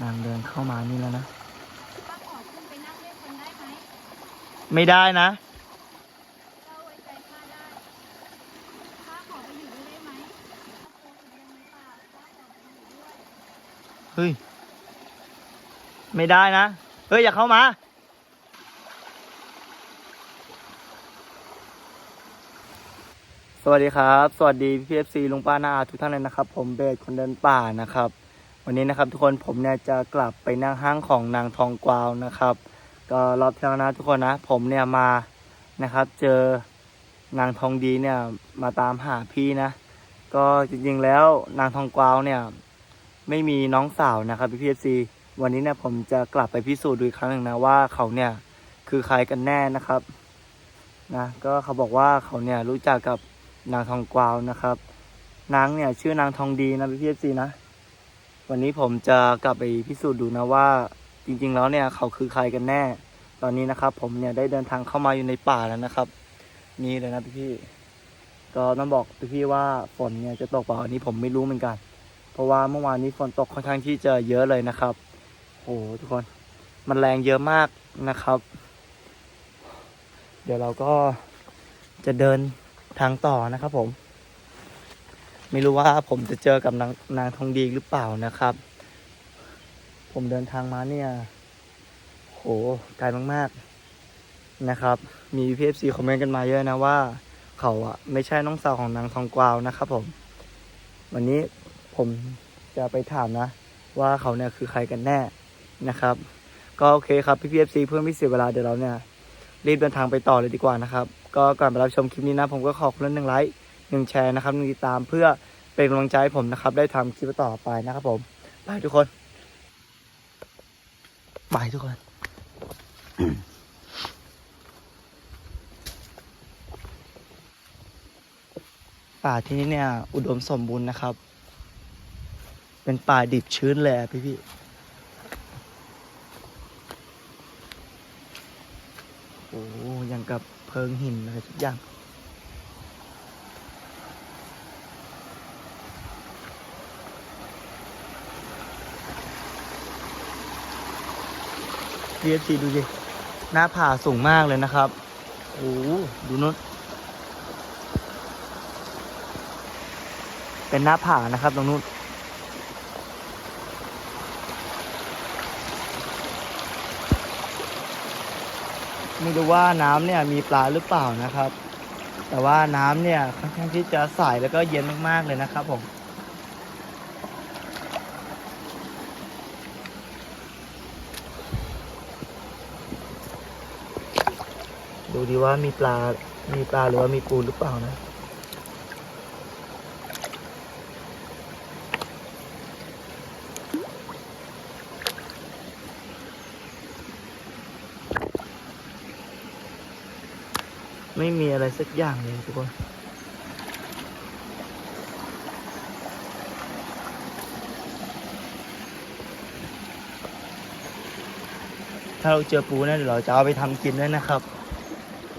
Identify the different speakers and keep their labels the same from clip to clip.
Speaker 1: นางเดินเข้ามานี่แล้วนะ
Speaker 2: ป้าขอขึ้นไปนั่งด้วยคนได้ไหม
Speaker 1: ไม่ได้นะ
Speaker 2: เราไว้ใจข้าได้ข้าขอไปอยู่ด้วยได้ไหมข้าโกรธเรื่องในป่าข้าขอไปอยู่ด้วย
Speaker 1: เฮ้ย ไม่ได้นะ เฮ้ย อย่าเข้ามา สวัสดีครับ สวัสดีพี่เอฟซีลุงป้านาอาทุกท่านเลยนะครับ ผมเบสคนเดินป่านะครับ วันนี้นะครับทุกคนผมเนี่ยจะกลับไปนั่งห้างของนางทองกวาวนะครับ ก็รอบที่แล้วนะทุกคนนะ ผมเนี่ยมานะครับ เจอนางทองดีเนี่ยมาตามหาพี่นะ ก็จริงๆแล้วนางทองกวาวเนี่ย ไม่มีน้องสาวนะครับพี่พีเอฟซีวันนี้เนี่ยผมจะกลับไปพิสูจน์ดูอีกครั้งหนึ่งนะว่าเขาเนี่ยคือใครกันแน่นะครับนะก็เขาบอกว่าเขาเนี่ยรู้จักกับนางทองกวาวนะครับ นางเนี่ยชื่อนางทองดีนะพี่พีเอฟซีนะ วันนี้ผมจะกลับไปพิสูจน์ดูนะว่า จริง ๆ แล้วเนี่ยเขาคือใครกันแน่ ตอนนี้นะครับ ผมเนี่ยได้เดินทางเข้ามาอยู่ในป่าแล้วนะครับ นี่เลยนะพี่พี่ๆก็ต้องบอกพี่พี่ๆว่าฝนเนี่ยจะตกเปล่าอันนี้ผมไม่รู้เหมือนกัน เพราะว่าเมื่อวานนี้ฝนตกค่อนข้างที่จะเยอะเลยนะครับโอ้โหทุกคนมันแรงเยอะมากนะครับ เดี๋ยวเราก็จะเดินทางต่อนะครับผม ไม่รู้ว่าผมจะเจอกับนางนางทองดีหรือเปล่านะครับ ผมเดินทางมาเนี่ย โหไกลมากๆนะครับ มีพีเอฟซีคอมเมนต์กันมาเยอะนะว่า เขาอะไม่ใช่น้องสาวของนางทองกวาวนะครับ ผม วันนี้ผมจะไปถามนะ ว่าเขาเนี่ยคือใครกันแน่นะครับ ก็โอเคครับพี่พีเอฟซีเพื่อไม่เสียเวลาเดี๋ยวเราเนี่ยรีบเดินทางไปต่อเลยดีกว่านะครับ ก็ก่อนไปรับชมคลิปนี้นะ ผมก็ขอคนละหนึ่งไลค์ หนึ่งแชร์นะครับหนึ่งติดตามเพื่อเป็นกำลังใจให้ผมนะครับ ได้ทำคลิปต่อไปนะครับผมบายทุกคนบายทุกคนป่าที่นี่เนี่ย อุดมสมบูรณ์นะครับ เป็นป่าดิบชื้นเละพี่พี่โอ้ยังกับเพิงหินอะไรทุกอย่าง เรียสีดูดิหน้าผาสูงมากเลยนะครับ โอ้ดูนู้นเป็นหน้าผานะครับตรงนู้นไม่รู้ว่าน้ำเนี่ยมีปลาหรือเปล่านะครับ แต่ว่าน้ำเนี่ยค่อนข้างที่จะใสแล้วก็เย็นมากๆเลยนะครับผม ดูดีว่ามีปลา มีปลาหรือว่ามีปูหรือเปล่านะ ไม่มีอะไรสักอย่างเลยทุกคนถ้าเราเจอปูนี่ยเดี๋ยวเราจะเอาไปทำกินด้วยนะครับ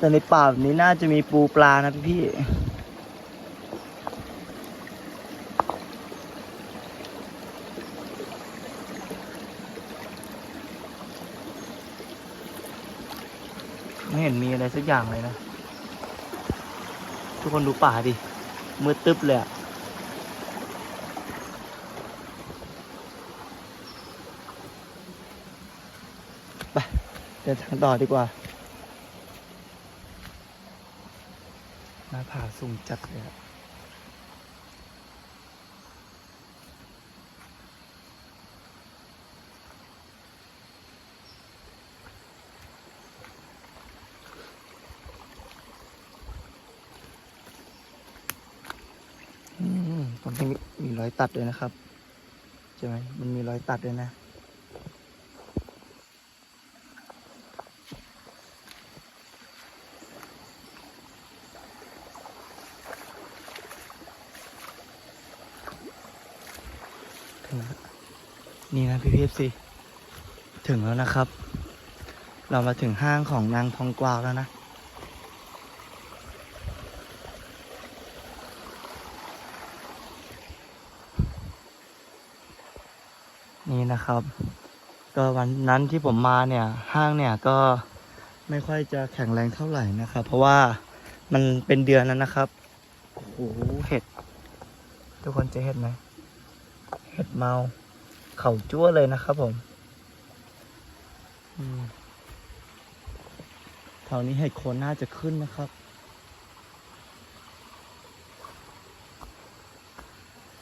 Speaker 1: แต่ในป่าแบบนี้น่าจะมีปูปลานะพี่ไม่เห็นมีอะไรสักอย่างเลยนะ ทุกคนดูป่าดิ มืดตึ๊บเลยอะไปเดินทางต่อดีกว่า หน้า ผาสูงจัดเลยอะอืมตรงนี้มีมีรอยตัดด้วยนะครับใช่ไหมมันมีรอยตัดด้วยนะ นี่นะพี่พีฟซีถึงแล้วนะครับ เรามาถึงห้างของนางทองกวาวแล้วนะนนี่นะครับ ก็วันนั้นที่ผมมาเนี่ยห้างเนี่ยก็ไม่ค่อยจะแข็งแรงเท่าไหร่นะครับ เพราะว่ามันเป็นเดือนแล้วนะครับโอ้โหเห็ด ทุกคนจะเห็ดไหม เมาเข่าจั่วเลยนะครับผมแถวนี้เห็ดโคนน่าจะขึ้นนะครับ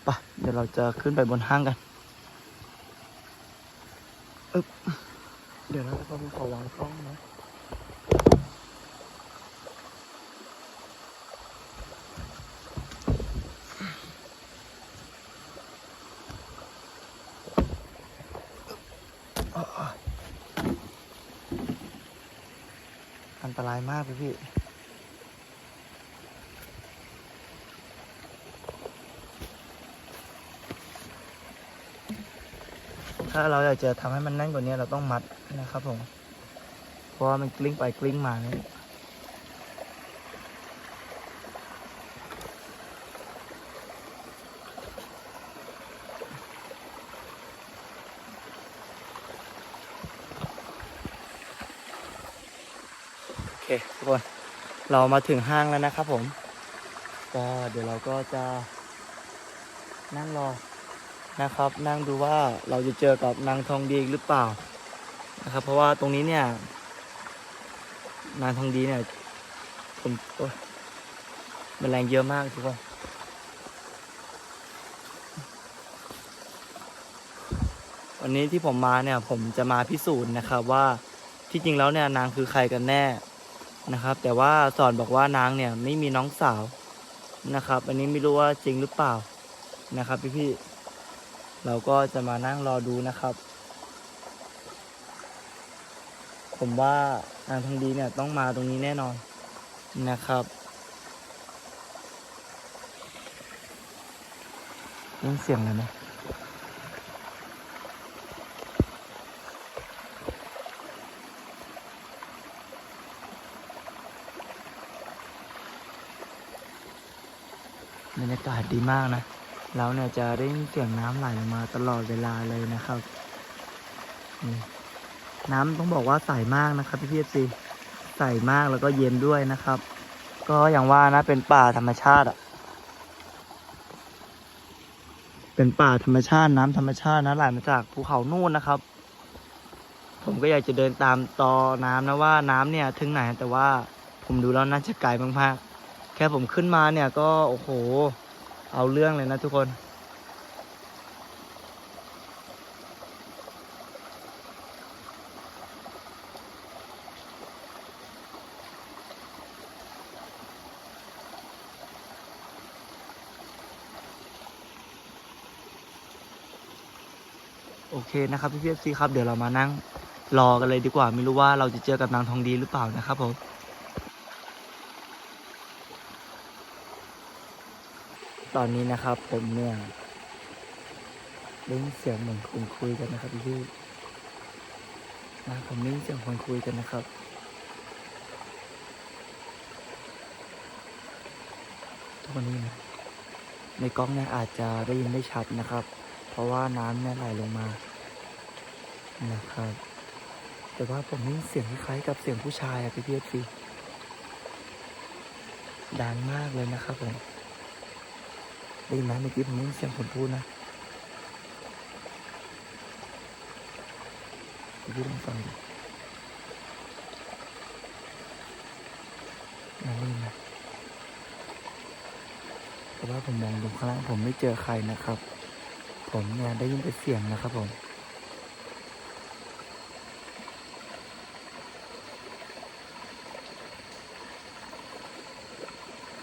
Speaker 1: ไปะ เดี๋ยวเราจะขึ้นไปบนห้างกันเดี๋ยวนะครับผมขอวางกล้องนะ อันตรายมาก พี่ถ้าเราอยากจะทำให้มันแน่นกว่านี้เราต้องมัดนะครับผม เพราะว่ามันกลิ้งไปกลิ้งมาเนี่ย คทุกคนเรามาถึงห้างแล้วนะครับผม ก็เดี๋ยวเราก็จะนั่งรอนะครับ นั่งดูว่าเราจะเจอกับนางทองดีหรือเปล่านะครับ เพราะว่าตรงนี้เนี่ยนางทองดีเนี่ยผมโอ๊ยมันแรงเยอะมากทุกคนวันนี้ที่ผมมาเนี่ยผมจะมาพิสูจน์นะครับว่าที่จริงแล้วเนี่ยนางคือใครกันแน่ นะครับ แต่ว่าสอนบอกว่านางเนี่ยไม่มีน้องสาวนะครับ อันนี้ไม่รู้ว่าจริงหรือเปล่านะครับพี่ๆเราก็จะมานั่งรอดูนะครับ ผมว่านางทองดีเนี่ยต้องมาตรงนี้แน่นอนนะครับยินเสียงเลยนะ บรรยากาศดีมากนะ เราเนี่ยจะได้ยินเสียงน้ำไหลลงมาตลอดเวลาเลยนะครับนี่น้ำต้องบอกว่าใสมากนะครับพี่พีเอฟซีใสมากแล้วก็เย็นด้วยนะครับ ก็อย่างว่านะเป็นป่าธรรมชาติอะ เป็นป่าธรรมชาติน้ำธรรมชาตินะไหลมาจากภูเขานู่นนะครับ ผมก็อยากจะเดินตามตอน้ำนะว่าน้ำเนี่ยถึงไหนแต่ว่าผมดูแล้วน่าจะไกลมากๆ ค่ผมขึ้นมาเนี่ยก็โอ้โห เอาเรื่องเลยนะทุกคน โอเคนะครับพี่พีเอฟซีครับเดี๋ยวเรามานั่งรอกันเลยดีกว่า ไม่รู้ว่าเราจะเจอกับนางทองดีหรือเปล่านะครับผม ตอนนี้นะครับผมเนี่ยได้ยินเสียงเหมือนคนคุยกันนะครับพี่นะผมได้ยินเสียงคนคุยกันนะครับทุกคนนี้นะในกล้องเนี่ยอาจจะได้ยินไม่ชัดนะครับ เพราะว่าน้ำเนี่ยไหลลงมานะครับ แต่ว่าผมได้ยินเสียงคล้ายๆกับเสียงผู้ชายอะพี่พี่พี่ดังมากเลยนะครับผม ได้ยินไหมเมื่อกี้ผมได้ยินเสียงคนพูดนะพี่ลองฟังดินั่นนี่นะแต่ว่าผมมองดูข้างล่างผมไม่เจอใครนะครับ ผมเนี่ยได้ยินแต่เสียงนะครับผม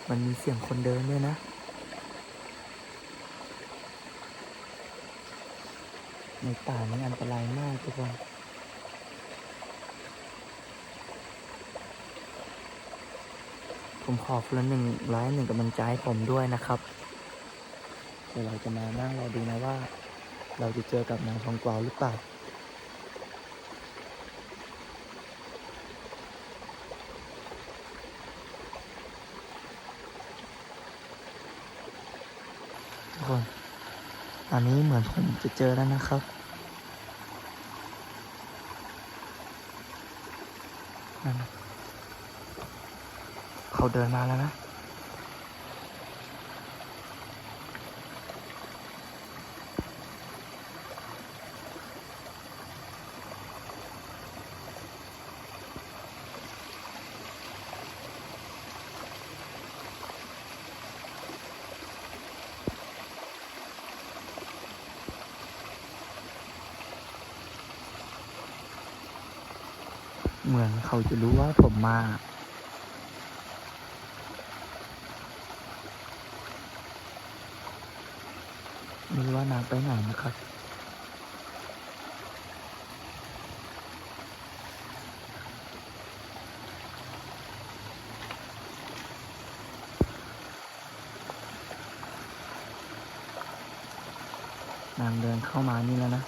Speaker 1: มันมีเสียงคนเดินด้วยนะ ในป่านี้อันตรายมากทุกคนผมขอคนละหนึ่งไลค์หนึ่งกำลังใจให้ผมด้วยนะครับเดี๋ยวเราจะมานั่งรอดูนะว่า เราจะเจอกับนางทองกวาวหรือเปล่าทุกคน อันนี้เหมือนผมจะเจอแล้วนะครับ เขาเดินมาแล้วนะ เขาจะรู้ว่าผมมา ไม่รู้ว่านางไปไหนนะครับนางเดินเข้ามานี่แล้วนะ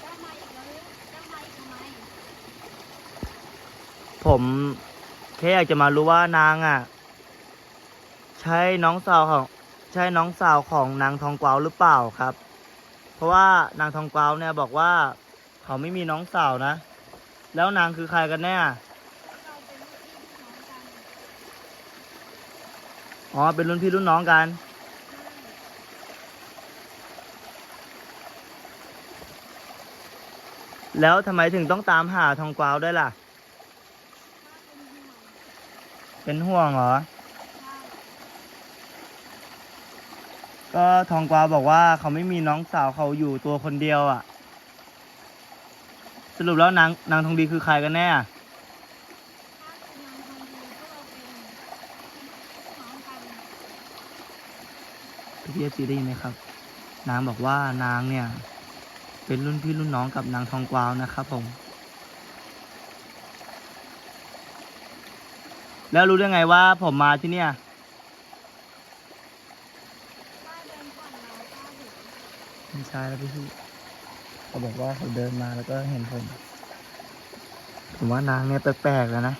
Speaker 2: เจ้ามาอีกแล้วหรือเจ้ามาอีกทำไม
Speaker 1: ผมแค่อยากจะมารู้ว่านางอะ ใช่น้องสาวของ ใช่น้องสาวของนางทองกวาวหรือเปล่าครับ เพราะว่านางทองกวาวเนี่ยบอกว่าเขาไม่มีน้องสาวนะ แล้วนางคือใครกันแน่
Speaker 2: อ๋
Speaker 1: อเป็นรุ่นพี่รุ่นน้องกัน แล้วทำไมถึงต้องตามหาทองกวาวด้วยล่ะ
Speaker 2: ป้า เป็นห่วง
Speaker 1: เหรอ ก็ทองกวาวบอกว่าเขาไม่มีน้องสาวเขาอยู่ตัวคนเดียวอะ สรุปแล้วนางนางทองดีคือใครกันแน่
Speaker 2: องดีพวกเราเป็นลูกน้องกัน
Speaker 1: พี่เอฟซีได้ยินไหมครับ นางบอกว่านางเนี่ย เป็นรุ่นพี่รุ่นน้องกับนางทองกวาวนะครับผม แล้วรู้ได้ไงว่าผมมาที่เนี่ย
Speaker 2: ป้าเดินก่อนเราป้าเห็น
Speaker 1: ไม่ใช่แล้วพี่เขาบอกว่าเขาเดินมาแล้วก็เห็นผม ผมว่านางเนี่ยแปลกๆแล้วนะ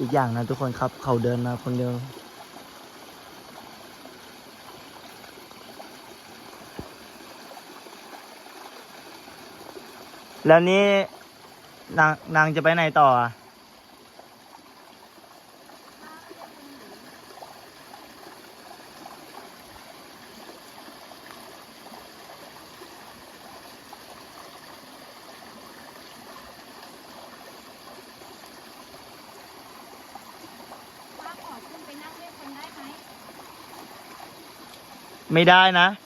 Speaker 1: อีกอย่างนะทุกคนครับ เขาเดินมาคนเดียว แล้วนี้นางนางจะไปไหนต่ออะ
Speaker 2: ป้าไม่ได้เป็นไหนป้าขอขึ้นไปนั่งด้วยคนได้ไหม
Speaker 1: ไม่ได้นะ
Speaker 2: ทำไมล่ะ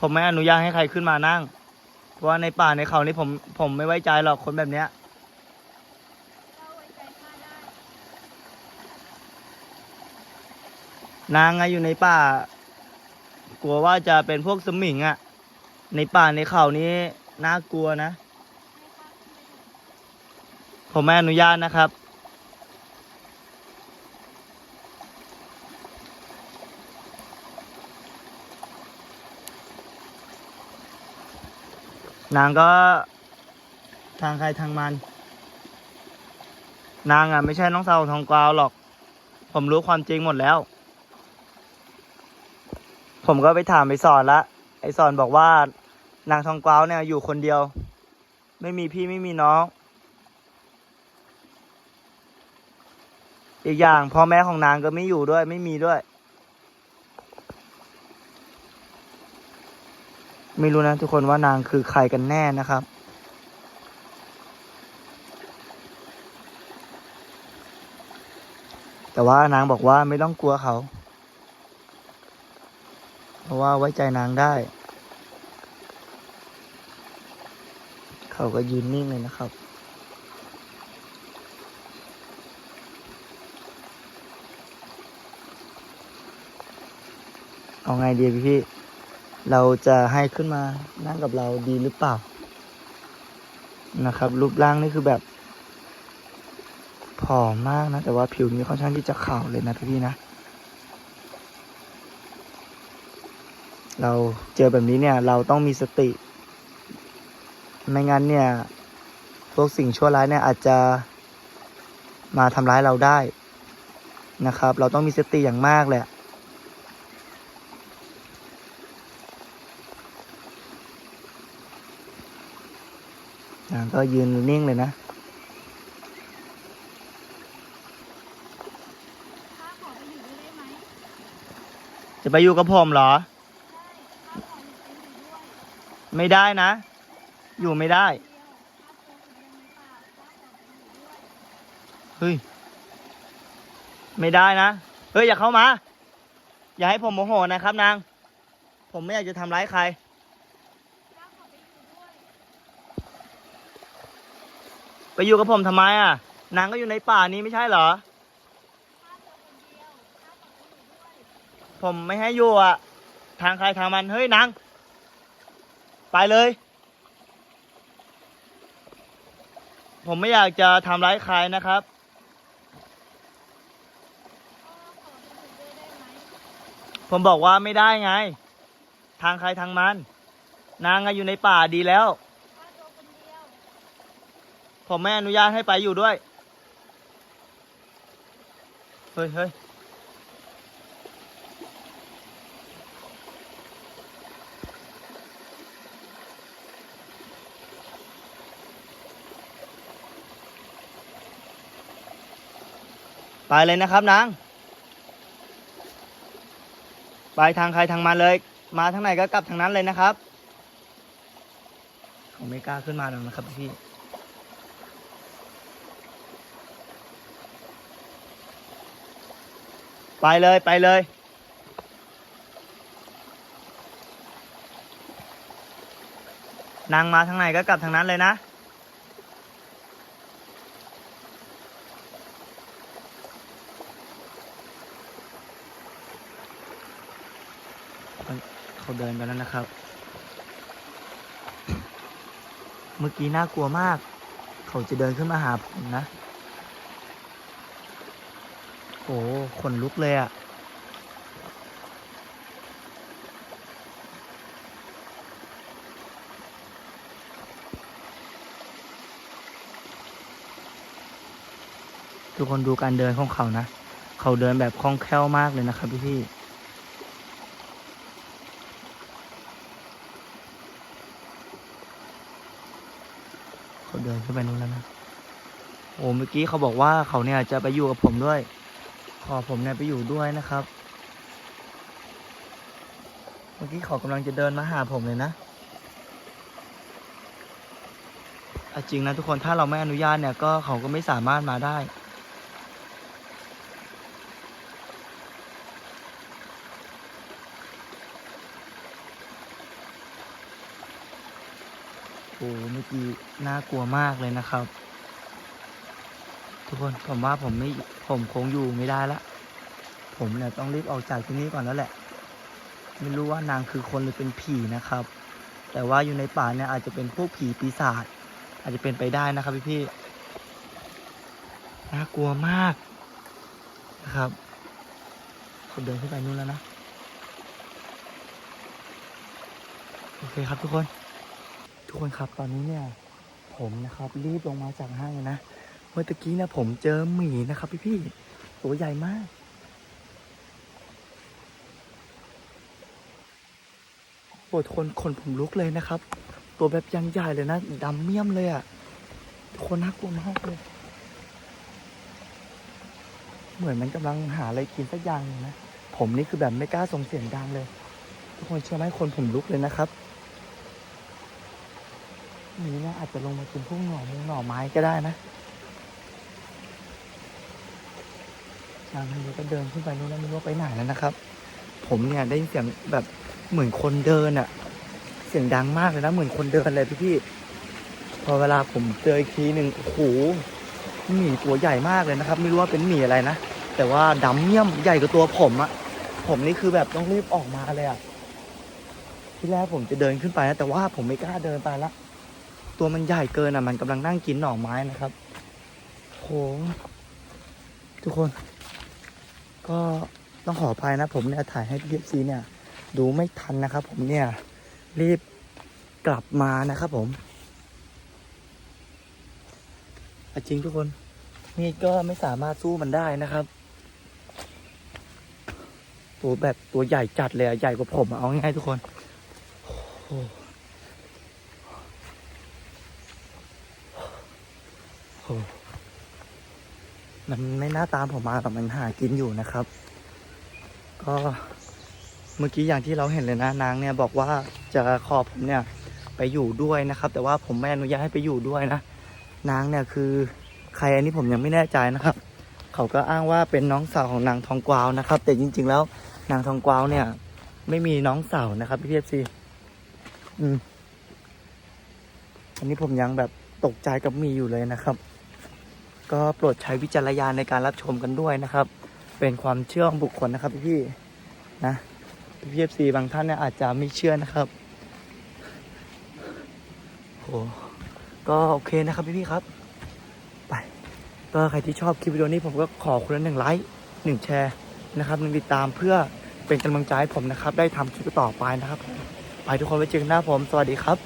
Speaker 1: ผมไม่อนุญาตให้ใครขึ้นมานั่ง เพราะว่าในป่าในเขานี่ผมผมไม่ไว้ใจหรอกคนแบบเนี้ย
Speaker 2: เจ้าไว้ใจข้าได้
Speaker 1: นางอะอยู่ในป่า กลัวว่าจะเป็นพวกสมิงอะในป่าในเขานี้น่ากลัวนะ ผมไม่อนุญาตนะครับ นางก็ทางใครทางมัน นางอะไม่ใช่น้องสาวของทองกวาวหรอก ผมรู้ความจริงหมดแล้ว ผมก็ไปถามไอสอนละ ไอสอนบอกว่า นางทองกวาวเนี่ยอยู่คนเดียว ไม่มีพี่ไม่มีน้อง อีกอย่างพ่อแม่ของนางก็ไม่อยู่ด้วย ไม่มีด้วย ไม่รู้นะทุกคนว่านางคือใครกันแน่นะครับ แต่ว่านางบอกว่าไม่ต้องกลัวเขา เพราะว่าไว้ใจนางได้ เขาก็ยืนนิ่งเลยนะครับเอาไงดีพี่พี่ เราจะให้ขึ้นมานั่งกับเราดีหรือเปล่า นะครับ รูปร่างนี่คือแบบผอมมากนะ แต่ว่าผิวนี้ค่อนข้างที่จะขาวเลยนะพี่นะ เราเจอแบบนี้เนี่ย เราต้องมีสติ ไม่งั้นเนี่ย พวกสิ่งชั่วร้ายเนี่ยอาจจะมาทำร้ายเราได้นะครับ เราต้องมีสติอย่างมากเละนาง ก็ยืนนิ่งเลยนะจะไปอยู่กับผมเหรอ
Speaker 2: ไม่
Speaker 1: ได้นะ อยู่ไม่ได้
Speaker 2: เฮ้
Speaker 1: ย ไม่ได้นะ เฮ้ย อย่าเข้ามา อย่าให้ผมโมโหนะครับนาง ผมไม่อยากจะทำร้ายใคร
Speaker 2: ข้าขอไปอยู่ด้วย
Speaker 1: ไปอยู่กับผมทำไมอะ นางก็อยู่ในป่านี้ไม่ใช่เหรอ ผมไม่ให้อยู่อะ ทางใครทางมัน เฮ้ยนาง ไปเลย ผมไม่อยากจะทำร้ายใครนะครับ ผมบอกว่าไม่ได้ไง ทางใครทางมัน นางอะอยู่ในป่าดีแล้ว
Speaker 2: ข้าโตคนเดียว
Speaker 1: ผมไม่อนุญาตให้ไปอยู่ด้วย เฮ้ยเฮ้ยไปเลยนะครับนาง ไปทางใครทางมันเลย มาทางไหนก็กลับทางนั้นเลยนะครับ ผมไม่กล้าขึ้นมาแล้วนะครับพี่ ไปเลยไปเลย นางมาทางไหนก็กลับทางนั้นเลยนะ เขาเดินไปแล้วนะครับ เมื่อกี้น่ากลัวมาก เขาจะเดินขึ้นมาหาผมนะ โอ้ขนลุกเลยอะ่ะ ทุกคนดูการเดินของเขานะ เขาเดินแบบคล่องแคล่วมากเลยนะครับพี่พี่เขาเดินขึ้นไปนู้นแล้วนะ โอ้เมื่อกี้เขาบอกว่าเขาเนี่ยจะไปอยู่กับผมด้วย ขอผมเนี่ยไปอยู่ด้วยนะครับ เมื่อกี้เขากำลังจะเดินมาหาผมเลยนะจริงนะทุกคนถ้าเราไม่อนุญาตเนี่ยก็เขาก็ไม่สามารถมาได้ โอ้เมื่อกี้น่ากลัวมากเลยนะครับ ทุกคนผมว่าผมไม่ ผมคงอยู่ไม่ได้ละ ผมเนี่ยต้องรีบออกจากที่นี่ก่อนแล้วแหละ ไม่รู้ว่านางคือคนหรือเป็นผีนะครับ แต่ว่าอยู่ในป่าเนี่ยอาจจะเป็นพวกผีปีศาจ อาจจะเป็นไปได้นะครับพี่พี่ๆน่ากลัวมากนะครับเขาเดินขึ้นไปนู่นแล้วนะ โอเคครับทุกคน ทุกคนครับตอนนี้เนี่ย ผมนะครับรีบลงมาจากห้างเลยนะ มื่อตะกี้นี่ยผมเจอหมีนะครับพี่พี่ๆตัวใหญ่มากโอ้ทุกคนคนผมลุกเลยนะครับ ตัวแบบยังใหญ่เลยนะดำเมี่ยมเลยอะ่ะคนน่ากลัวมากเลย เหมือนมันกำลังหาอะไรกินสักอย่างนะ ผมนี่คือแบบไม่กล้าส่งเสียงดังเลย ทุกคนเชื่อไหมคนผมลุกเลยนะครับหมีเนี่ยอาจจะลงมากินพวกหน่อมงหน่อไม้ก็ได้นะ นางนี้ก็เดินขึ้นไปนู่นแล้วไม่รู้ไปไหนแล้วนะครับ ผมเนี่ยได้ยินเสียงแบบเหมือนคนเดินอะเสียงดังมากเลยนะเหมือนคนเดินเลยพี่พี่พอเวลาผมเจออีกทีหนึ่งโอ้โหหมีตัวใหญ่มากเลยนะครับ ไม่รู้ว่าเป็นหมีอะไรนะแต่ว่าดำเมี่ยมใหญ่กว่าตัวผมอะผมนี่คือแบบต้องรีบออกมาเลยอะที่แรกผมจะเดินขึ้นไปนะแต่ว่าผมไม่กล้าเดินไปละตัวมันใหญ่เกินอะมันกำลังนั่งกินหน่อไม้นะครับโหทุกคน ก็ต้องขออภัยนะ ผมเนี่ยถ่ายให้พี่เอฟซีเนี่ยดูไม่ทันนะครับ ผมเนี่ยรีบกลับมานะครับผมจริงทุกคนมีดก็ไม่สามารถสู้มันได้นะครับ ตัวแบบตัวใหญ่จัดเลยใหญ่กว่าผมเอาง่ายทุกคนโอ้ มันไม่น่าตามผมมาแต่มันหากินอยู่นะครับ ก็เมื่อกี้อย่างที่เราเห็นเลยนะนางเนี่ยบอกว่าจะขอผมเนี่ยไปอยู่ด้วยนะครับ แต่ว่าผมไม่อนุญาตให้ไปอยู่ด้วยนะนางเนี่ยคือใครอันนี้ผมยังไม่แน่ใจนะครับ เขาก็อ้างว่าเป็นน้องสาวของนางทองกวาวนะครับ แต่จริง ๆ แล้วนางทองกวาวเนี่ย ไม่มีน้องสาวนะครับพี่เอฟซีอืมอันนี้ผมยังแบบตกใจกับมีอยู่เลยนะครับ ก็โปรดใช้วิจารณญาณในการรับชมกันด้วยนะครับ เป็นความเชื่อของบุคคลนะครับพี่ๆนะพี่เอฟซีบางท่านเนี่ยอาจจะไม่เชื่อนะครับโหก็โอเคนะครับพี่ๆครับ ไป ก็ใครที่ชอบคลิปวิดีโอนี้ผมก็ขอคุณละหนึ่งไลค์หนึ่งแชร์นะครับหนึ่งติดตามเพื่อเป็นกำลังใจให้ผมนะครับ ได้ทำคลิปต่อไปนะครับ ไปทุกคนไว้เจอกันหน้าผม สวัสดีครับ